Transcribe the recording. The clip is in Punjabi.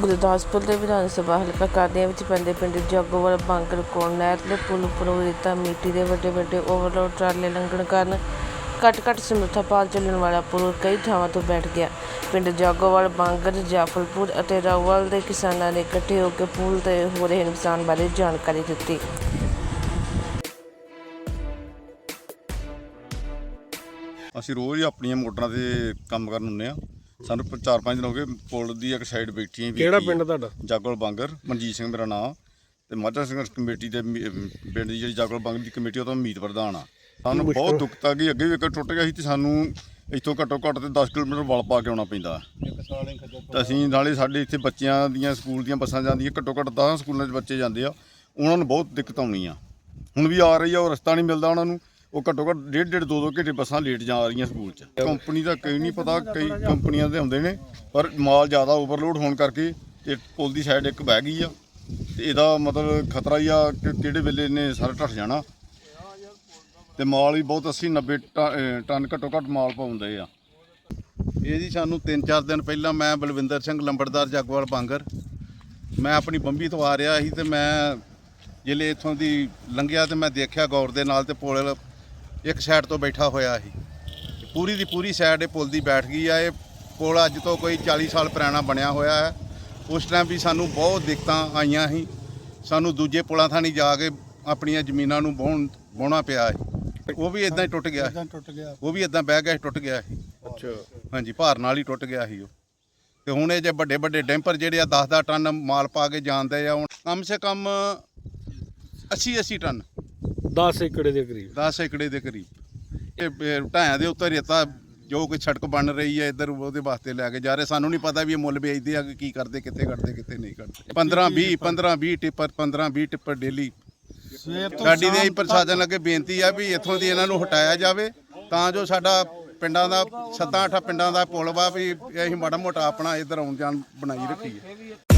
ਗੁਰਦਾਸਪੁਰ ਦੇ ਵਿਧਾਨ ਸਭਾ ਹਲਕਾ ਕਾਦੀਆਂ ਵਿੱਚ ਪੈਂਦੇ ਪਿੰਡ ਜੱਗੋਵਾਲ ਬਾਂਕਰ ਕੋਲ ਨਹਿਰ ਦੇ ਪੁਲ ਉੱਪਰੋਂ ਰੇਤਾ ਮਿੱਟੀ ਦੇ ਵੱਡੇ ਵੱਡੇ ਓਵਰਲੋਡ ਟਰਾਲੇ ਲੰਘਣ ਕਾਰਨ ਘੱਟ ਘੱਟ ਸਮਰੱਥਾ ਪਾਲ ਚੱਲਣ ਵਾਲਾ ਪੁਲ ਕਈ ਥਾਵਾਂ ਤੋਂ ਬੈਠ ਗਿਆ। ਪਿੰਡ ਜੱਗੋਵਾਲ, ਬਾਂਗਰ, ਜਾਫਲਪੁਰ ਅਤੇ ਰਾਊਵਾਲ ਦੇ ਕਿਸਾਨਾਂ ਨੇ ਇਕੱਠੇ ਹੋ ਕੇ ਪੁਲ ਤੇ ਹੋ ਰਹੇ ਨੁਕਸਾਨ ਬਾਰੇ ਜਾਣਕਾਰੀ ਦਿੱਤੀ। ਅਸੀਂ ਰੋਜ਼ ਆਪਣੀਆਂ ਮੋਟਰਾਂ ਤੇ ਕੰਮ ਕਰਨ ਹੁੰਨੇ ਆ ਸਾਨੂੰ ਪ- ਚਾਰ ਪੰਜ ਦਿਨ ਹੋ ਗਏ ਪੁਲ ਦੀ ਇੱਕ ਸਾਈਡ ਬੈਠੀ ਕਿਹੜਾ ਪਿੰਡ ਤੁਹਾਡਾ? ਜਾਗਲ ਬਾਂਗਰ ਮਨਜੀਤ ਸਿੰਘ ਮੇਰਾ ਨਾਮ। ਤੇ ਮਾਝਾ ਸੰਘਰਸ਼ ਕਮੇਟੀ ਦੇ ਮੀ- ਅਮ ਪਿੰਡ ਦੀ ਜਿਹੜੀ ਜਾਗਲ ਬਾਂਗਰ ਦੀ ਕਮੇਟੀ ਉਹ ਤੋਂ ਮੀਤ ਪ੍ਰਧਾਨ ਆ। ਸਾਨੂੰ ਬਹੁਤ ਦੁੱਖ ਤਾਂ ਕਿ ਅੱਗੇ ਵੀ ਇੱਕ ਟੁੱਟ ਗਿਆ ਸੀ ਤੇ ਸਾਨੂੰ ਇੱਥੋਂ ਘੱਟੋ ਘੱਟ ਤੇ 10 ਕਿਲੋਮੀਟਰ ਵਲ ਪਾ ਕੇ ਆਉਣਾ ਪੈਂਦਾ। ਤਾਂ ਅਸੀਂ ਨਾਲੇ ਸਾਡੇ ਇੱਥੇ ਬੱਚਿਆਂ ਦੀਆਂ ਸਕੂਲ ਦੀਆਂ ਬੱਸਾਂ ਜਾਂਦੀਆਂ ਘੱਟੋ ਘੱਟ 10 ਸਕੂਲਾਂ 'ਚ ਬੱਚੇ ਜਾਂਦੇ ਆ। ਉਹਨਾਂ ਨੂੰ ਬਹੁਤ ਦਿੱਕਤ ਆਉਣੀ ਆ। ਹੁਣ ਵੀ ਆ ਰਹੀ ਆ ਉਹ ਰਸਤਾ ਨਹੀਂ ਮਿਲਦਾ ਉਹਨਾਂ ਨੂੰ। ਉਹ ਘੱਟੋ ਘੱਟ ਡੇਢ ਡੇਢ ਦੋ ਦੋ ਘੰਟੇ ਬੱਸਾਂ ਲੇਟ ਜਾ ਰਹੀਆਂ ਸਕੂਲ 'ਚ। ਕੰਪਨੀ ਦਾ ਕਈ ਨਹੀਂ ਪਤਾ, ਕਈ ਕੰਪਨੀਆਂ ਦੇ ਹੁੰਦੇ ਨੇ, ਪਰ ਮਾਲ ਜ਼ਿਆਦਾ ਓਵਰਲੋਡ ਹੋਣ ਕਰਕੇ ਤੇ ਪੁਲ ਦੀ ਸਾਈਡ ਇੱਕ ਬਹਿ ਗਈ ਆ। ਤੇ ਇਹਦਾ ਮਤਲਬ ਖਤਰਾ ਹੀ ਆ ਕਿ ਕਿਹੜੇ ਵੇਲੇ ਨੇ ਸਾਰਾ ਢੱਠ ਜਾਣਾ। ਤੇ ਮਾਲ ਵੀ ਬਹੁਤ 80 90 ਟਨ- ਟਨ ਘੱਟੋ ਘੱਟ ਮਾਲ ਪਾਉਂਦੇ ਆ। ਇਹ ਜੀ ਸਾਨੂੰ 3-4 ਦਿਨ ਪਹਿਲਾਂ ਮੈਂ ਬਲਵਿੰਦਰ ਸਿੰਘ ਲੰਬੜਦਾਰ ਜਗਵਾਲ ਬਾਂਗਰ, ਮੈਂ ਆਪਣੀ ਬੰਬੀ ਤੋਂ ਆ ਰਿਹਾ ਸੀ ਤੇ ਮੈਂ ਜਿਲੇ ਇੱਥੋਂ ਦੀ ਲੰਘਿਆ ਤੇ ਮੈਂ ਦੇਖਿਆ ਗੌਰ ਦੇ ਨਾਲ ਤੇ ਪੁਲ ਇੱਕ ਸਾਈਡ ਤੋਂ ਬੈਠਾ ਹੋਇਆ ਸੀ। ਪੂਰੀ ਦੀ ਪੂਰੀ ਸਾਈਡ ਇਹ ਪੁਲ ਦੀ ਬੈਠ ਗਈ ਆ। ਇਹ ਪੁਲ ਅੱਜ ਤੋਂ ਕੋਈ 40 ਸਾਲ ਪੁਰਾਣਾ ਬਣਿਆ ਹੋਇਆ ਹੈ। ਉਸ ਟਾਈਮ ਵੀ ਸਾਨੂੰ ਬਹੁਤ ਦਿੱਕਤਾਂ ਆਈਆਂ ਸੀ। ਸਾਨੂੰ ਦੂਜੇ ਪੁਲਾਂ ਥਾਣੀ ਜਾ ਕੇ ਆਪਣੀਆਂ ਜ਼ਮੀਨਾਂ ਨੂੰ ਵਾਹੁਣ ਵਾਹੁਣਾ ਪਿਆ ਹੈ ਉਹ ਵੀ ਇਦਾਂ ਹੀ ਟੁੱਟ ਗਿਆ ਟੁੱਟ ਗਿਆ। ਉਹ ਵੀ ਇਦਾਂ ਬਹਿ ਗਿਆ ਸੀ, ਟੁੱਟ ਗਿਆ ਸੀ। ਅੱਛਾ। ਹਾਂਜੀ ਭਾਰ ਨਾਲ ਹੀ ਟੁੱਟ ਗਿਆ ਸੀ ਉਹ। ਤੇ ਹੁਣ ਇਹ ਜੇ ਵੱਡੇ ਵੱਡੇ ਡੈਂਪਰ ਜਿਹੜੇ ਆ 10-10 ਟਨ ਮਾਲ ਪਾ ਕੇ ਜਾਂਦੇ ਆ ਹੁਣ ਕਮ ਸੇ ਕਮ 80-80 ਟਨ। 10 ਏਕੜ ਦੇ ਕਰੀਬ। 10 ਏਕੜੇ ਦੇ ਕਰੀਬ। ਇਹ ਢਾਇਆਂ ਦੇ ਉੱਤੇ ਰੇਤਾ ਜੋ ਕੋਈ ਸੜਕ ਬਣ ਰਹੀ ਹੈ ਇੱਧਰ ਉਹਦੇ ਵਾਸਤੇ ਲੈ ਕੇ ਜਾ ਰਹੇ। ਸਾਨੂੰ ਨਹੀਂ ਪਤਾ ਵੀ ਇਹ ਮੁੱਲ ਵੇਚਦੇ ਆ ਕਿ ਕੀ ਕਰਦੇ ਕਿੱਥੇ ਕਰਦੇ ਕਿੱਥੇ ਨਹੀਂ ਕਰਦੇ 15-20 15-20 ਟਿੱਪਰ 15-20 ਟਿੱਪਰ ਡੇਲੀ। ਸਾਡੀ ਦੇ ਪ੍ਰਸ਼ਾਸਨ ਅੱਗੇ ਬੇਨਤੀ ਆ ਵੀ ਇੱਥੋਂ ਦੀ ਇਹਨਾਂ ਨੂੰ ਹਟਾਇਆ ਜਾਵੇ। ਤਾਂ ਜੋ ਸਾਡਾ ਪਿੰਡਾਂ ਦਾ ਸੱਤਾਂ ਅੱਠਾਂ ਪਿੰਡਾਂ ਦਾ ਪੁਲ ਵਾ ਵੀ ਅਸੀਂ ਮਾੜਾ ਮੋਟਾ ਆਪਣਾ ਇੱਧਰ ਆਉਣ ਜਾਣ ਬਣਾਈ ਰੱਖੀਏ।